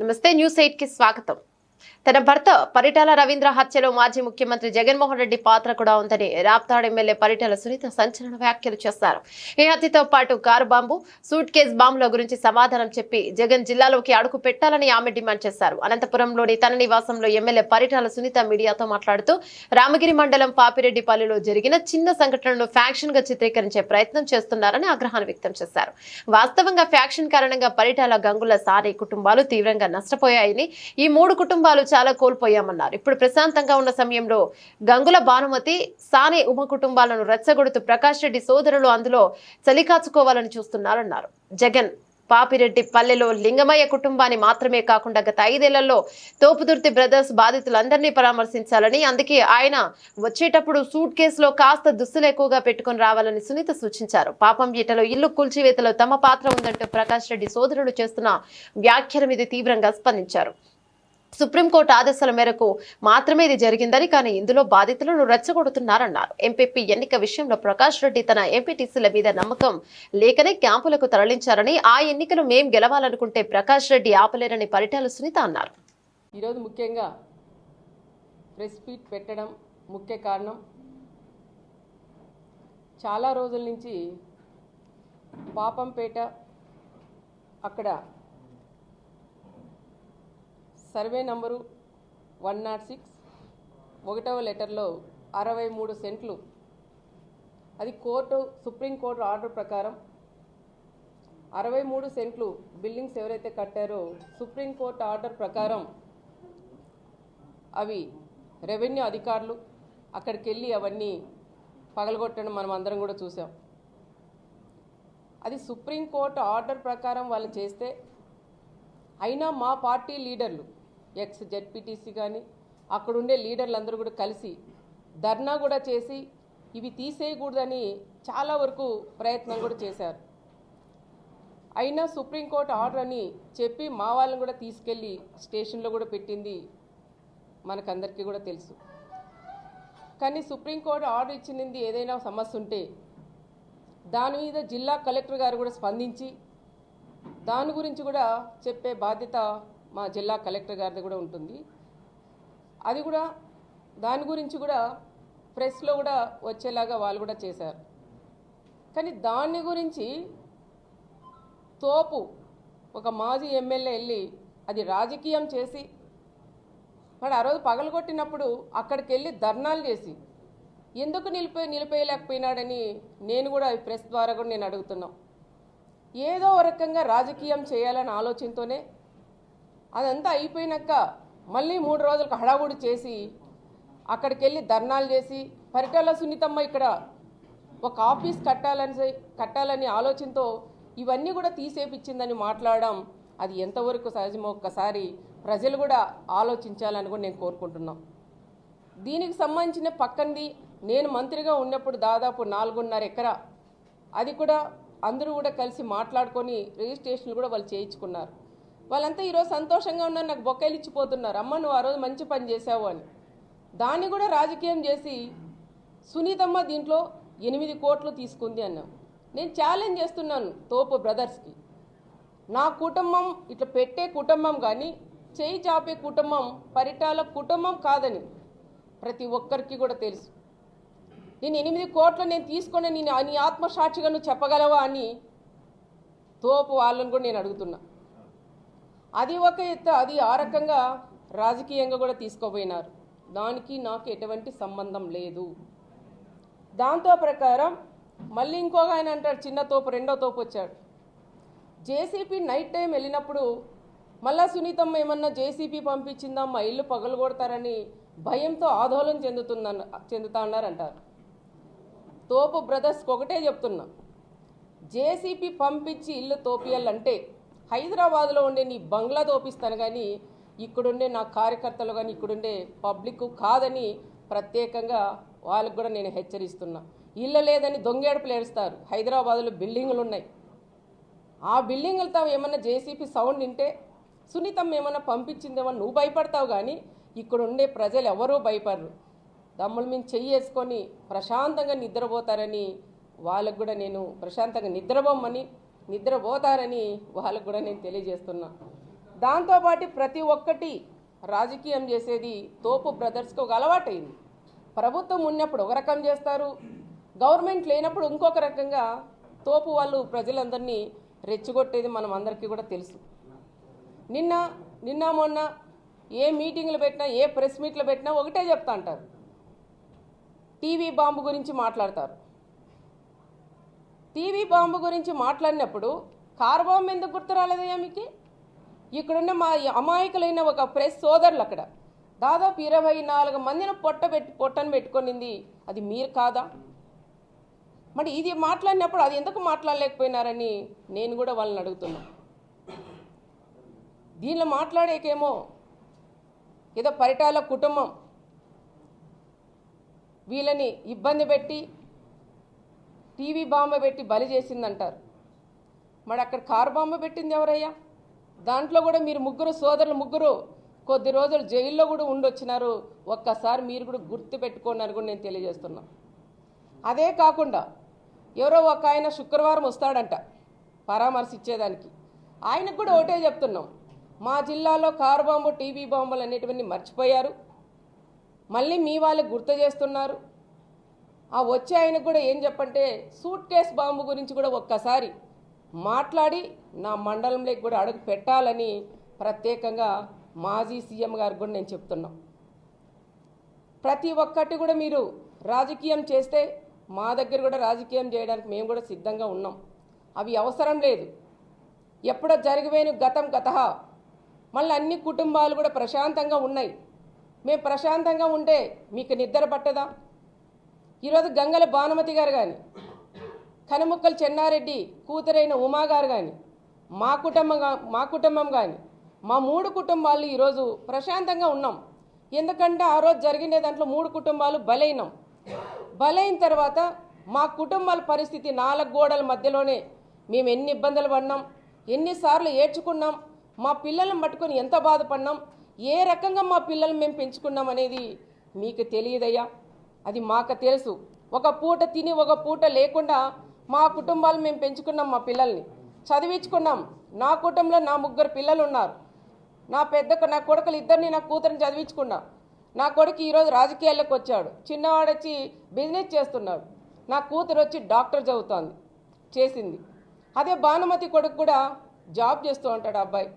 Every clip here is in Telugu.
నమస్తే న్యూస్ ఎయిట్ కి స్వాగతం తన భర్త పరిటాల రవీంద్ర హత్యలో మాజీ ముఖ్యమంత్రి జగన్మోహన్ రెడ్డి పాత్ర కూడా ఉందని రాప్తాడ్ ఎమ్మెల్యే పరిటాల సునీత సంచలన వ్యాఖ్యలు చేశారు. ఈ హత్యతో పాటు కారు బాంబు సూట్ కేస్ బాంబుల గురించి సమాధానం చెప్పి జగన్ జిల్లాలోకి అడుగు పెట్టాలని ఆమె డిమాండ్ చేశారు. అనంతపురంలోని తన నివాసంలో ఎమ్మెల్యే పరిటాల సునీత మీడియాతో మాట్లాడుతూ రామగిరి మండలం పాపిరెడ్డిపల్లిలో జరిగిన చిన్న సంఘటనను ఫ్యాక్షన్గా చిత్రీకరించే ప్రయత్నం చేస్తున్నారని ఆగ్రహాన్ని వ్యక్తం చేశారు. వాస్తవంగా ఫ్యాక్షన్ కారణంగా పరిటాల గంగుల సారే కుటుంబాలు తీవ్రంగా నష్టపోయాయని ఈ మూడు కుటుంబాలు చాలా కోల్పోయామన్నారు. ఇప్పుడు ప్రశాంతంగా ఉన్న సమయంలో గంగుల భానుమతి సానే ఉమ కుటుంబాలను రెచ్చగొడుతూ ప్రకాష్ రెడ్డి సోదరులు అందులో చలికాచుకోవాలని చూస్తున్నారన్నారు. జగన్ పాపిరెడ్డి పల్లెలో లింగమయ్య కుటుంబాన్ని మాత్రమే కాకుండా గత ఐదేళ్ళలో తోపుదుర్తి బ్రదర్స్ బాధితులందరినీ పరామర్శించాలని అందుకే ఆయన వచ్చేటప్పుడు సూట్ కేసులో కాస్త దుస్తులు ఎక్కువగా పెట్టుకొని రావాలని సునీత సూచించారు. పాపం ఈటలో ఇల్లు కూల్చివేతలో తమ పాత్ర ఉందంటూ ప్రకాష్ రెడ్డి సోదరులు చేస్తున్న వ్యాఖ్యల మీద తీవ్రంగా స్పందించారు. సుప్రీంకోర్టు ఆదేశాల మేరకు మాత్రమే ఇది జరిగిందని కానీ ఇందులో బాధితులను రెచ్చగొడుతున్నారన్నారు. ఎంపీపీ ఎన్నిక విషయంలో ప్రకాష్ రెడ్డి తన ఎంపీటీసీల మీద నమ్మకం లేకనే క్యాంపులకు తరలించారని ఆ ఎన్నికలు మేం గెలవాలనుకుంటే ప్రకాష్ రెడ్డి ఆపలేరని పరిటాల సునీత అన్నారు. ఈరోజు ముఖ్యంగా ప్రెస్ మీట్ పెట్టడం ముఖ్య కారణం. చాలా రోజుల నుంచి పాపంపేట అక్కడ survey number one not six ఒకటవ లెటర్లో అరవై మూడు సెంట్లు. అది కోర్టు సుప్రీంకోర్టు ఆర్డర్ ప్రకారం అరవై మూడు సెంట్లు బిల్డింగ్స్ ఎవరైతే కట్టారో సుప్రీంకోర్టు ఆర్డర్ ప్రకారం అవి రెవెన్యూ అధికారులు అక్కడికి వెళ్ళి అవన్నీ పగలగొట్టడం మనం అందరం కూడా చూసాం. అది సుప్రీంకోర్టు ఆర్డర్ ప్రకారం వాళ్ళు చేస్తే అయినా మా పార్టీ లీడర్లు ఎక్స్ జెడ్పీటీసీ కానీ అక్కడుండే లీడర్లు అందరూ కూడా కలిసి ధర్నా కూడా చేసి ఇవి తీసేయకూడదని చాలా వరకు ప్రయత్నం కూడా చేశారు. అయినా సుప్రీంకోర్టు ఆర్డర్ అని చెప్పి మా వాళ్ళని కూడా తీసుకెళ్ళి స్టేషన్లో కూడా పెట్టింది మనకందరికీ కూడా తెలుసు. కానీ సుప్రీంకోర్టు ఆర్డర్ ఇచ్చింది ఏదైనా సమస్య ఉంటే దాని మీద జిల్లా కలెక్టర్ గారు కూడా స్పందించి దాని గురించి కూడా చెప్పే బాధ్యత మా జిల్లా కలెక్టర్ గారిది కూడా ఉంటుంది. అది కూడా దాని గురించి కూడా ప్రెస్లో కూడా వచ్చేలాగా వాళ్ళు కూడా చేశారు. కానీ దాని గురించి తోపు ఒక మాజీ ఎమ్మెల్యే వెళ్ళి అది రాజకీయం చేసి వాడు ఆ రోజు పగలగొట్టినప్పుడు అక్కడికి వెళ్ళి ధర్నాలు చేసి ఎందుకు నిలిపే నిలిపేయలేకపోయినాడని నేను కూడా ప్రెస్ ద్వారా కూడా నేను అడుగుతున్నాం. ఏదో ఒక రకంగా రాజకీయం చేయాలనే ఆలోచనతోనే అదంతా అయిపోయినాక మళ్ళీ మూడు రోజులకు హడావుడి చేసి అక్కడికి వెళ్ళి ధర్నాలు చేసి పరిటాల సునీతమ్మ ఇక్కడ ఒక ఆఫీస్ కట్టాలని కట్టాలని ఆలోచనతో ఇవన్నీ కూడా తీసేపిచ్చిందని మాట్లాడడం అది ఎంతవరకు సహజమో ఒక్కసారి ప్రజలు కూడా ఆలోచించాలని కూడా నేను కోరుకుంటున్నాం. దీనికి సంబంధించిన పక్కనది నేను మంత్రిగా ఉన్నప్పుడు దాదాపు నాలుగున్నర ఎకరా. అది కూడా అందరూ కూడా కలిసి మాట్లాడుకొని రిజిస్ట్రేషన్లు కూడా వాళ్ళు చేయించుకున్నారు. వాళ్ళంతా ఈరోజు సంతోషంగా ఉన్నారు నాకు బొక్కలు ఇచ్చిపోతున్నారు. అమ్మ నువ్వు ఆ రోజు మంచి పని చేసావు అని. దాన్ని కూడా రాజకీయం చేసి సునీతమ్మ దీంట్లో ఎనిమిది కోట్లు తీసుకుంది అన్నాం నేను ఛాలెంజ్ చేస్తున్నాను తోపు బ్రదర్స్కి నా కుటుంబం ఇట్లా పెట్టే కుటుంబం కానీ చేయి చాపే కుటుంబం పరిటాల కుటుంబం కాదని ప్రతి ఒక్కరికి కూడా తెలుసు. నేను ఎనిమిది కోట్లు నేను తీసుకొని నేను నీ ఆత్మసాక్షిగా నువ్వు చెప్పగలవా అని తోపు వాళ్ళని కూడా నేను అడుగుతున్నా. అది ఒక ఎత్తు అది ఆ రకంగా రాజకీయంగా కూడా తీసుకోపోయినారు దానికి నాకు ఎటువంటి సంబంధం లేదు. దాంతో ప్రకారం మళ్ళీ ఇంకొక ఆయన అంటాడు చిన్న తోపు రెండో తోపు వచ్చాడు. జేసీపీ నైట్ టైం వెళ్ళినప్పుడు మళ్ళా సునీతమ్మ ఏమన్నా జేసీపీ పంపించిందా మా ఇల్లు పగలు కొడతారని భయంతో ఆందోళన చెందుతుందన్న చెందుతా అన్నారంటారు. తోపు బ్రదర్స్కి ఒకటే చెప్తున్నా జేసీపీ పంపించి ఇల్లు తోపియాలంటే హైదరాబాద్లో ఉండే నీ బంగ్లా తోపిస్తాను కానీ ఇక్కడుండే నా కార్యకర్తలు కానీ ఇక్కడుండే పబ్లిక్ కాదని ప్రత్యేకంగా వాళ్ళకు కూడా నేను హెచ్చరిస్తున్నా. ఇళ్ళ లేదని దొంగేడుపులు ఏడుస్తారు. హైదరాబాద్లో బిల్డింగులు ఉన్నాయి ఆ బిల్డింగ్లతో ఏమన్నా జేసీపీ సౌండ్ వింటే సునీతమ్మ ఏమన్నా పంపించిందేమో నువ్వు భయపడతావు కానీ ఇక్కడ ఉండే ప్రజలు ఎవరూ భయపడరు. దమ్ముల మీద చెయ్యేసుకొని ప్రశాంతంగా నిద్రపోతారని వాళ్ళకు కూడా నేను ప్రశాంతంగా నిద్రపోమని నిద్రపోతారని వాళ్ళకు కూడా నేను తెలియజేస్తున్నా. దాంతోపాటు ప్రతి ఒక్కటి రాజకీయం చేసేది తోపు బ్రదర్స్కి ఒక అలవాటైంది. ప్రభుత్వం ఉన్నప్పుడు ఒక రకం చేస్తారు గవర్నమెంట్ లేనప్పుడు ఇంకొక రకంగా తోపు వాళ్ళు ప్రజలందరినీ రెచ్చగొట్టేది మనం అందరికీ కూడా తెలుసు. నిన్న నిన్న మొన్న ఏ మీటింగ్లు పెట్టినా ఏ ప్రెస్ మీట్లు పెట్టినా ఒకటే చెప్తా అంటారు. టీవీ బాంబు గురించి మాట్లాడతారు. టీవీ బాంబు గురించి మాట్లాడినప్పుడు కారు బాంబు ఎందుకు గుర్తు రాలేదయ్యా మీకు? ఇక్కడున్న మా అమాయకులైన ఒక ప్రెస్ సోదరులు అక్కడ. దాదాపు ఇరవై నాలుగు మందిని పొట్ట పెట్టి పొట్టను పెట్టుకొనింది. అది మీరు కాదా? మరి ఇది మాట్లాడినప్పుడు అది ఎందుకు మాట్లాడలేకపోయినారని నేను కూడా వాళ్ళని అడుగుతున్నా. దీనిలో మాట్లాడేకేమో ఏదో పరిటాల కుటుంబం. వీళ్ళని ఇబ్బంది పెట్టి టీవీ బాంబ పెట్టి బలి చేసిందంటారు. మరి అక్కడ కారు బాంబ పెట్టింది ఎవరయ్యా? దాంట్లో కూడా మీరు ముగ్గురు సోదరులు ముగ్గురు కొద్ది రోజులు జైల్లో కూడా ఉండొచ్చినారు. ఒక్కసారి మీరు కూడా గుర్తు పెట్టుకోండి కూడా నేను తెలియజేస్తున్నా. అదే కాకుండా ఎవరో ఒక ఆయన శుక్రవారం వస్తాడంట పరామర్శ ఇచ్చేదానికి ఆయనకు కూడా ఒకటే చెప్తున్నాం. మా జిల్లాలో కారు బాంబు టీవీ బాంబులు అనేటివన్నీ మర్చిపోయారు. మళ్ళీ మీ వాళ్ళకి గుర్తు చేస్తున్నారు. ఆ వచ్చే ఆయనకు కూడా ఏం చెప్పంటే సూట్ కేస్ బాంబు గురించి కూడా ఒక్కసారి మాట్లాడి నా మండలంలోకి కూడా అడుగు పెట్టాలని ప్రత్యేకంగా మాజీ సీఎం గారు కూడా నేను చెప్తున్నా. ప్రతి ఒక్కటి కూడా మీరు రాజకీయం చేస్తే మా దగ్గర కూడా రాజకీయం చేయడానికి మేము కూడా సిద్ధంగా ఉన్నాం. అవి అవసరం లేదు. ఎప్పుడో జరిగిపోయిన గతం గత మళ్ళీ అన్ని కుటుంబాలు కూడా ప్రశాంతంగా ఉన్నాయి. మేము ప్రశాంతంగా ఉంటే మీకు నిద్ర పట్టదా? ఈరోజు గంగల భానుమతి గారు కానీ కనుముక్కలు చెన్నారెడ్డి కూతురైన ఉమా గారు కానీ మా కుటుంబం మా కుటుంబం కానీ మా మూడు కుటుంబాలు ఈరోజు ప్రశాంతంగా ఉన్నాం. ఎందుకంటే ఆ రోజు జరిగిన దాంట్లో మూడు కుటుంబాలు బలైనం. బలైన తర్వాత మా కుటుంబాల పరిస్థితి నాలుగు గోడల మధ్యలోనే మేము ఎన్ని ఇబ్బందులు పడినాం ఎన్నిసార్లు ఏడ్చుకున్నాం మా పిల్లలను పట్టుకొని ఎంత బాధపడినాం ఏ రకంగా మా పిల్లల్ని మేము పెంచుకున్నాం అనేది మీకు తెలియదయ్యా. అది మాకు తెలుసు. ఒక పూట తిని ఒక పూట లేకుండా మా కుటుంబాలు మేము పెంచుకున్నాం మా పిల్లల్ని. చదివించుకున్నాం. నా కుటుంబంలో నా ముగ్గురు పిల్లలు ఉన్నారు నా పెద్ద నా కొడుకులు ఇద్దరిని నా కూతురిని చదివించుకున్నా. నా కొడుకు ఈరోజు రాజకీయాల్లోకి వచ్చాడు. చిన్నవాడు వచ్చి బిజినెస్ చేస్తున్నాడు. నా కూతురు వచ్చి డాక్టర్ చదువుతోంది చేసింది. అదే భానుమతి కొడుకు కూడా జాబ్ చేస్తూ ఉంటాడు అబ్బాయి.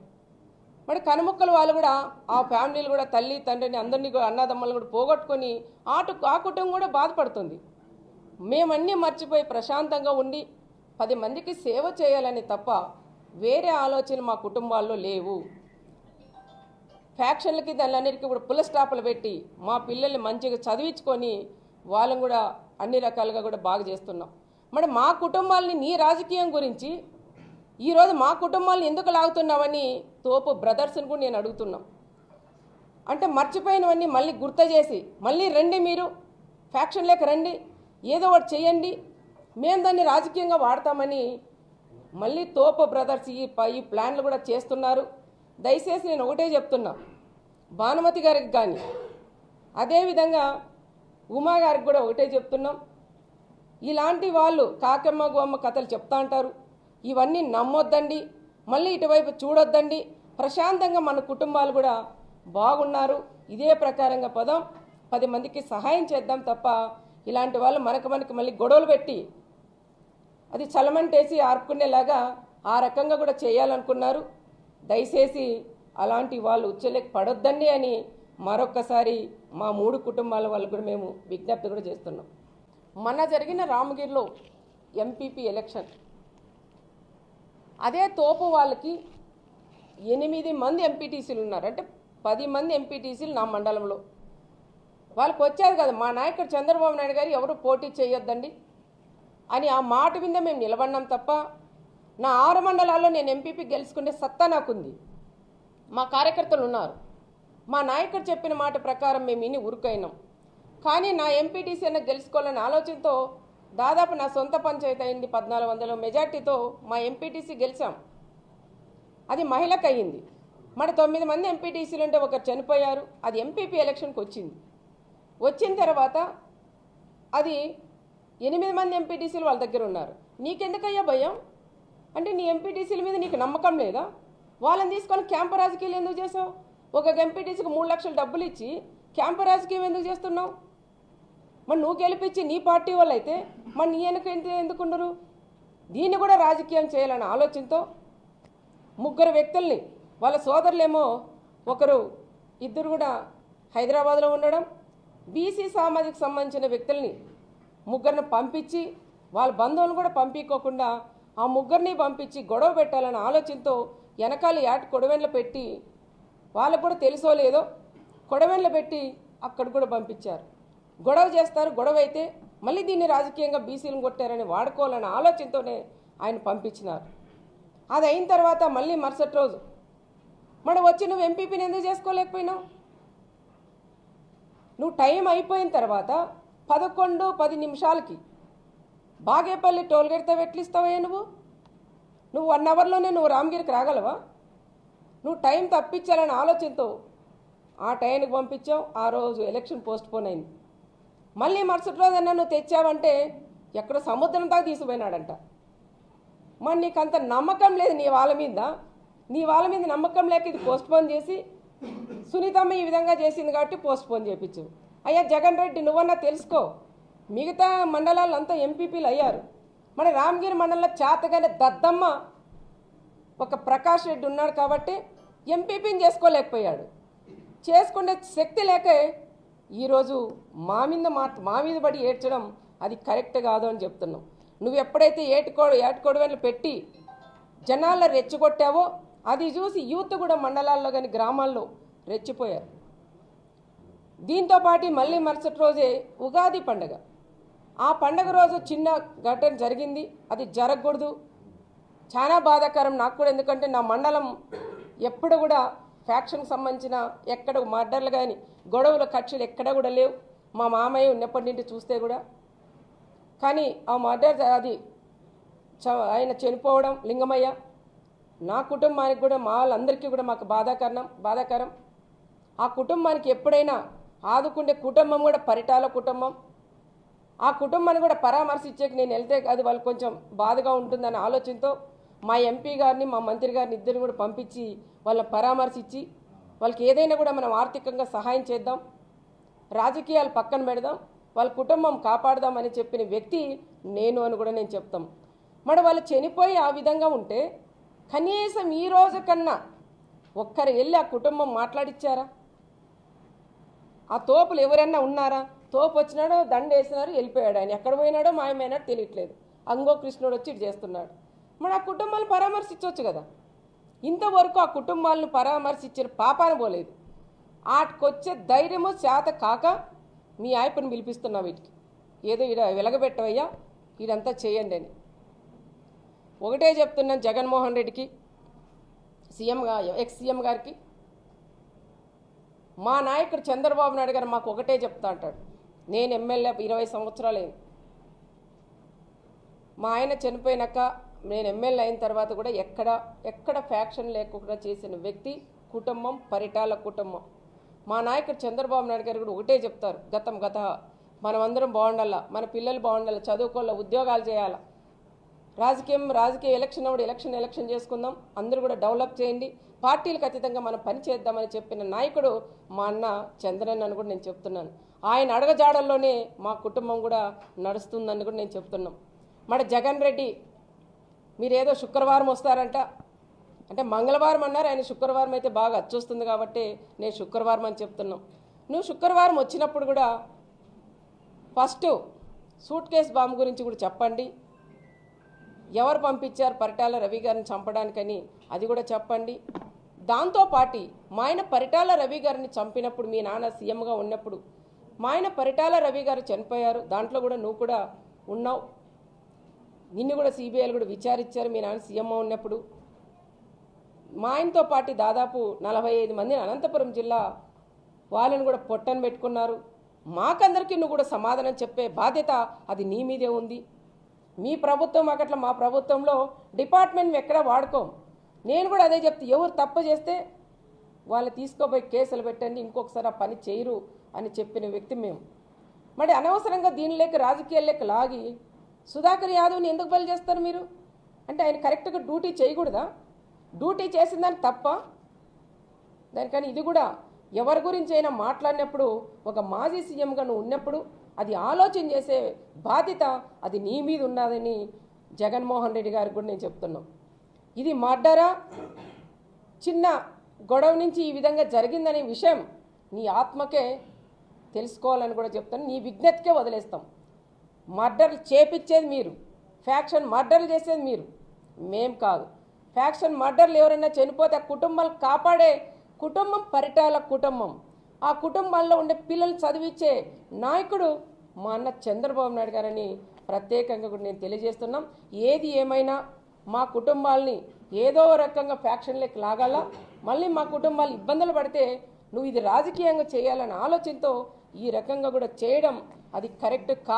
మరి కనుముక్కల వాళ్ళు కూడా ఆ ఫ్యామిలీలు కూడా తల్లి తండ్రిని అందరినీ కూడా అన్నదమ్మలు కూడా పోగొట్టుకొని ఆటు ఆ కుటుంబం కూడా బాధపడుతుంది. మేమన్నీ మర్చిపోయి ప్రశాంతంగా ఉండి పది మందికి సేవ చేయాలని తప్ప వేరే ఆలోచన మా కుటుంబాల్లో లేవు. ఫ్యాక్షన్లకి దానిలన్నిటికీ కూడా పుల్ల స్టాపులు పెట్టి మా పిల్లల్ని మంచిగా చదివించుకొని వాళ్ళని కూడా అన్ని రకాలుగా కూడా బాగా చేస్తున్నాం. మరి మా కుటుంబాలని నీ రాజకీయం గురించి ఈరోజు మా కుటుంబాలను ఎందుకు లాగుతున్నావని తోపు బ్రదర్స్ని కూడా నేను అడుగుతున్నాం. అంటే మర్చిపోయినవన్నీ మళ్ళీ గుర్తు చేసి మళ్ళీ రండి మీరు ఫ్యాక్షన్లోకి రండి ఏదో ఒకటి చేయండి మేము దాన్ని రాజకీయంగా వాడతామని మళ్ళీ తోపు బ్రదర్స్ ఈ ప- ఈ ప్లాన్లు కూడా చేస్తున్నారు. దయచేసి నేను ఒకటే చెప్తున్నా భానుమతి గారికి కానీ అదేవిధంగా ఉమా గారికి కూడా ఒకటే చెప్తున్నాం. ఇలాంటి వాళ్ళు కాకమ్మ గోమ్మ కథలు చెప్తా అంటారు. ఇవన్నీ నమ్మొద్దండి. మళ్ళీ ఇటువైపు చూడొద్దండి. ప్రశాంతంగా మన కుటుంబాలు కూడా బాగున్నారు. ఇదే ప్రకారంగా పదం పది మందికి సహాయం చేద్దాం తప్ప ఇలాంటి వాళ్ళు మనకు మనకి మళ్ళీ గొడవలు పెట్టి అది చలమంటేసి ఆర్పుకునేలాగా ఆ రకంగా కూడా చేయాలనుకున్నారు. దయచేసి అలాంటి వాళ్ళు ఉచ్చలేక పడొద్దండి అని మరొక్కసారి మా మూడు కుటుంబాల వాళ్ళు కూడా మేము విజ్ఞప్తి కూడా చేస్తున్నాం. మన జరిగిన రామగిరిలో ఎంపీపీ ఎలక్షన్ అదే తోపు వాళ్ళకి ఎనిమిది మంది ఎంపీటీసీలు ఉన్నారు. అంటే పది మంది ఎంపీటీసీలు నా మండలంలో. వాళ్ళకి వచ్చారు కదా మా నాయకుడు చంద్రబాబు నాయుడు గారు ఎవరు పోటీ చేయొద్దండి? అని ఆ మాట మీద మేము నిలబడినాం తప్ప నా ఆరు మండలాల్లో నేను ఎంపీపీ గెలుచుకునే సత్తా నాకుంది. మా కార్యకర్తలు ఉన్నారు. మా నాయకుడు చెప్పిన మాట ప్రకారం మేము ఇన్ని ఉరుకైనాం. కానీ నా ఎంపీటీసీ అయినా గెలుచుకోవాలనే ఆలోచనతో దాదాపు నా సొంత పంచాయతీ అయింది పద్నాలుగు వందల. మెజార్టీతో మా ఎంపీటీసీ గెలిచాం. అది మహిళకు అయ్యింది మరి తొమ్మిది మంది ఎంపీటీసీలు ఉంటే ఒకరు చనిపోయారు. అది ఎంపీపీ ఎలక్షన్కి వచ్చింది. వచ్చిన తర్వాత అది ఎనిమిది మంది ఎంపీటీసీలు వాళ్ళ దగ్గర ఉన్నారు. నీకెందుకయ్యా భయం? అంటే నీ ఎంపీటీసీల మీద నీకు నమ్మకం లేదా? వాళ్ళని తీసుకొని క్యాంపు రాజకీయాలు ఎందుకు చేసావు? ఒక ఎంపీటీసీకి మూడు లక్షలు డబ్బులు ఇచ్చి క్యాంపు రాజకీయం ఎందుకు చేస్తున్నావు? మరి నువ్వు గెలిపించి నీ పార్టీ వాళ్ళు అయితే మరి నీ వెనక ఎంత- ఎందుకున్నారు దీన్ని కూడా రాజకీయం చేయాలనే ఆలోచనతో ముగ్గురు వ్యక్తుల్ని వాళ్ళ సోదరులేమో ఒకరు ఇద్దరు కూడా హైదరాబాద్లో ఉండడం బీసీ సామాజిక సంబంధించిన వ్యక్తుల్ని ముగ్గురిని పంపించి వాళ్ళ బంధువులను కూడా పంపించుకోకుండా ఆ ముగ్గురిని పంపించి గొడవ పెట్టాలనే ఆలోచనతో వెనకాల యాట్ కొడవెన్లు పెట్టి వాళ్ళకు కూడా తెలుసో లేదో కొడవెన్లు పెట్టి అక్కడ కూడా పంపించారు. గొడవ చేస్తారు. గొడవ అయితే మళ్ళీ దీన్ని రాజకీయంగా బీసీలను కొట్టారని వాడుకోవాలనే ఆలోచనతోనే ఆయన పంపించినారు. అది అయిన తర్వాత మళ్ళీ మరుసటి రోజు మనం వచ్చి నువ్వు ఎంపీపీని ఎందుకు చేసుకోలేకపోయినావు? నువ్వు టైం అయిపోయిన తర్వాత పదకొండు పది నిమిషాలకి బాగేపల్లి టోల్గేట్తో ఎట్లిస్తావయ్యా నువ్వు? నువ్వు వన్ అవర్లోనే నువ్వు రామగిరికి రాగలవా? నువ్వు టైం తప్పించాలనే ఆలోచనతో ఆ టైంకి పంపించావు. ఆ రోజు ఎలక్షన్ పోస్ట్ పోన్ అయింది. మళ్ళీ మరుసటి రోజు నన్ను నువ్వు తెచ్చావంటే ఎక్కడో సముద్రం దాకా తీసుకుపోయినాడంట. మరి నీకు అంత నమ్మకం లేదు నీ వాళ్ళ మీద. నీ వాళ్ళ మీద నమ్మకం లేక ఇది పోస్ట్పోన్ చేసి సునీతమ్మ ఈ విధంగా చేసింది కాబట్టి పోస్ట్పోన్ చేయించు అయ్యా జగన్ రెడ్డి నువ్వన్నా తెలుసుకో. మిగతా మండలాలంతా ఎంపీపీలు అయ్యారు. మన రామగిరి మండలంలో చేతగానే దద్దమ్మ ఒక ప్రకాష్ రెడ్డి ఉన్నాడు కాబట్టి ఎంపీపీని చేసుకోలేకపోయాడు. చేసుకునే శక్తి లేకే ఈరోజు మా మీద మా మా మీద పడి ఏడ్చడం అది కరెక్ట్ కాదు అని చెప్తున్నాం. నువ్వు ఎప్పుడైతే ఏటుకో ఏటుకోడవెన్లు పెట్టి జనాల్లో రెచ్చగొట్టావో అది చూసి యూత్ కూడా మండలాల్లో కానీ గ్రామాల్లో రెచ్చిపోయారు. దీంతో పాటు మళ్ళీ మరుసటి రోజే ఉగాది పండగ. ఆ పండగ రోజు చిన్న ఘటన జరిగింది. అది జరగకూడదు. చాలా బాధాకరం నాకు కూడా ఎందుకంటే నా మండలం ఎప్పుడు కూడా ఫ్యాక్షన్కి సంబంధించిన ఎక్కడ మర్డర్లు కానీ గొడవలు కక్షలు ఎక్కడ కూడా లేవు. మా మామయ్య ఉన్నప్పటి నుండి చూస్తే కూడా. కానీ ఆ మర్డర్ అది చ- ఆయన చనిపోవడం లింగమయ్య. నా కుటుంబానికి కూడా మా వాళ్ళందరికీ కూడా మాకు బాధాకరణం బాధాకరం. ఆ కుటుంబానికి ఎప్పుడైనా ఆదుకుండే కుటుంబం కూడా పరిటాల కుటుంబం. ఆ కుటుంబాన్ని కూడా పరామర్శించేకి నేను వెళ్తే అది వాళ్ళు కొంచెం బాధగా ఉంటుందనే ఆలోచనతో మా ఎంపీ గారిని మా మంత్రి గారిని ఇద్దరిని కూడా పంపించి వాళ్ళ పరామర్శించి వాళ్ళకి ఏదైనా కూడా మనం ఆర్థికంగా సహాయం చేద్దాం రాజకీయాలు పక్కన పెడదాం వాళ్ళ కుటుంబం కాపాడదాం అని చెప్పిన వ్యక్తి నేను అని కూడా నేను చెప్తాం. మరి వాళ్ళు చనిపోయి ఆ విధంగా ఉంటే కనీసం ఈ రోజు కన్నా ఒక్కరు వెళ్ళి ఆ కుటుంబం మాట్లాడిచ్చారా? ఆ తోపులు ఎవరైనా ఉన్నారా? తోపు వచ్చినాడో దండ వేసినారు వెళ్ళిపోయాడు ఆయన. ఎక్కడ పోయినాడో మాయమైనాడో తెలియట్లేదు. అంగో కృష్ణుడు వచ్చి చేస్తున్నాడు. మరి ఆ కుటుంబాలు పరామర్శించవచ్చు కదా. ఇంతవరకు ఆ కుటుంబాలను పరామర్శించిన పాపాన పోలేదు. ఆటికొచ్చే ధైర్యము చేత కాక మీ ఆయపని పిలిపిస్తున్నా వీటికి. ఏదో ఈడ వెలగబెట్టవయ్యా ఇదంతా చేయండి అని. ఒకటే చెప్తున్నాను జగన్మోహన్ రెడ్డికి సీఎం ఎక్స్ సీఎం గారికి. మా నాయకుడు చంద్రబాబు నాయుడు గారు మాకు ఒకటే చెప్తా అంటాడు. నేను ఎమ్మెల్యే ఇరవై సంవత్సరాలు మా ఆయన చనిపోయినాక నేను ఎమ్మెల్యే అయిన తర్వాత కూడా ఎక్కడ ఎక్కడ ఫ్యాక్షన్ లేకుండా చేసిన వ్యక్తి కుటుంబం పరిటాల కుటుంబం. మా నాయకుడు చంద్రబాబు నాయుడు గారు కూడా ఒకటే చెప్తారు గతం గత మనమందరం బాగుండాలా మన పిల్లలు బాగుండాలి చదువుకోవాలా ఉద్యోగాలు చేయాలా. రాజకీయం రాజకీయ ఎలక్షన్ అప్పుడు ఎలక్షన్ ఎలక్షన్ చేసుకుందాం అందరూ కూడా డెవలప్ చేయండి. పార్టీలకు అతీతంగా మనం పని చేద్దామని చెప్పిన నాయకుడు మా అన్న చంద్రన్ అని కూడా నేను చెప్తున్నాను. ఆయన అడగజాడల్లోనే మా కుటుంబం కూడా నడుస్తుందని కూడా నేను చెప్తున్నాం. మన జగన్ రెడ్డి మీరేదో శుక్రవారం వస్తారంట. అంటే మంగళవారం అన్నారు ఆయన శుక్రవారం అయితే బాగా అచ్చొస్తుంది కాబట్టి నేను శుక్రవారం అని చెప్తున్నాం. నువ్వు శుక్రవారం వచ్చినప్పుడు కూడా ఫస్ట్ సూట్ కేస్ బాంబు గురించి కూడా చెప్పండి. ఎవరు పంపించారు పరిటాల రవి గారిని చంపడానికని అది కూడా చెప్పండి. దాంతోపాటి మా ఆయన పరిటాల రవి గారిని చంపినప్పుడు మీ నాన్న సీఎంగా ఉన్నప్పుడు మా ఆయన పరిటాల రవి గారు చనిపోయారు. దాంట్లో కూడా నువ్వు కూడా ఉన్నావు. నిన్ను కూడా సిబిఐలు కూడా విచారించారు. మీ నాన్న సీఎంగా ఉన్నప్పుడు మా ఆయనతో పాటు దాదాపు నలభై ఐదు మందిని అనంతపురం జిల్లా వాళ్ళని కూడా పొట్టను పెట్టుకున్నారు. మాకందరికీ నువ్వు కూడా సమాధానం చెప్పే బాధ్యత అది నీ మీదే ఉంది. మీ ప్రభుత్వం అట్లా మా ప్రభుత్వంలో డిపార్ట్మెంట్ ఎక్కడా వాడుకోం. నేను కూడా అదే చెప్తే ఎవరు తప్పు చేస్తే వాళ్ళు తీసుకోబోయి కేసులు పెట్టండి ఇంకొకసారి ఆ పని చేయరు అని చెప్పిన వ్యక్తి మేము. మరి అనవసరంగా దీనిలోకి రాజకీయాల్లోకి లాగి సుధాకర్ యాదవ్ని ఎందుకు బలి చేస్తారు మీరు? అంటే ఆయన కరెక్ట్గా డ్యూటీ చేయకూడదా? డ్యూటీ చేసిందని తప్ప? దానికని ఇది కూడా ఎవరి గురించి అయినా మాట్లాడినప్పుడు ఒక మాజీ సీఎంగా నువ్వు ఉన్నప్పుడు అది ఆలోచన చేసే బాధ్యత అది నీ మీద ఉన్నదని జగన్మోహన్ రెడ్డి గారికి కూడా నేను చెప్తున్నాను ఇది మర్డరా? చిన్న గొడవ నుంచి ఈ విధంగా జరిగిందనే విషయం నీ ఆత్మకే తెలుసుకోవాలని కూడా చెప్తాను. నీ విజ్ఞతకే వదిలేస్తాం. మర్డర్లు చేపించేది మీరు. ఫ్యాక్షన్ మర్డర్లు చేసేది మీరు. మేం కాదు. ఫ్యాక్షన్ మర్డర్లు ఎవరైనా చనిపోతే ఆ కుటుంబాలు కాపాడే కుటుంబం పరిటాల కుటుంబం. ఆ కుటుంబాల్లో ఉండే పిల్లలు చదివించే నాయకుడు మా అన్న చంద్రబాబు నాయుడు గారని ప్రత్యేకంగా కూడా నేను తెలియజేస్తున్నాం. ఏది ఏమైనా మా కుటుంబాల్ని ఏదో రకంగా ఫ్యాక్షన్లోకి లాగాల? మళ్ళీ మా కుటుంబాలు ఇబ్బందులు పడితే నువ్వు ఇది రాజకీయంగా చేయాలనే ఆలోచనతో ఈ రకంగా కూడా చేయడం అది కరెక్ట్ కా